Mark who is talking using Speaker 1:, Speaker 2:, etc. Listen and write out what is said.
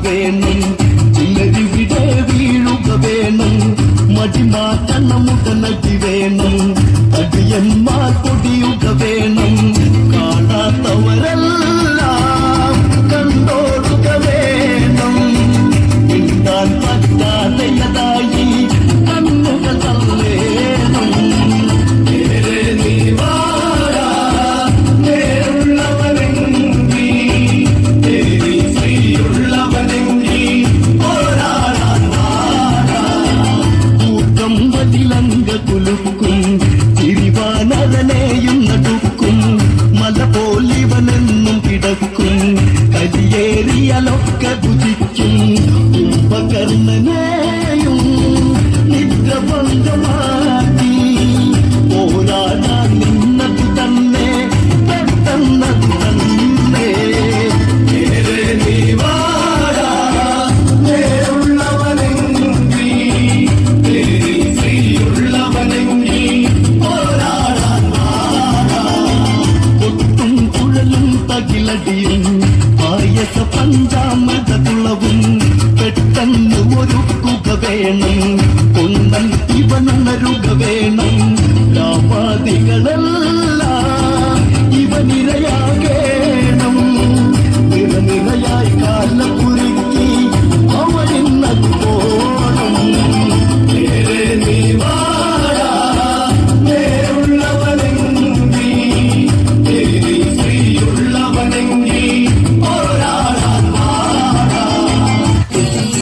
Speaker 1: வேணும். சின்னதி விட வீழுக வேணும். மடிமா கண்ணமுக நட்டி வேணும். அடியன்மா கொடியுக வேணும். காணா தவற കുംഭകർണനെയും നിദ്രഭംഗമാക്കി പോരാടാൻ നിന്നതു തന്നെ പെട്ടെന്നതു തന്നെ നേരെ നീ വാടാ നേരുള്ളവനെങ്കി നേരി ശ്രീയുള്ളവനെങ്കി പോരാടാൻ വാടാ കൊട്ടും കുഴലും തകിലടിയും പായസ പഞ്ചാമൃത കുളവും പെട്ടെന്ന് ഒരുക്കുക വേണം. പൊന്നം ഇവനുണരുക വേണം. രാമാദികളല്ല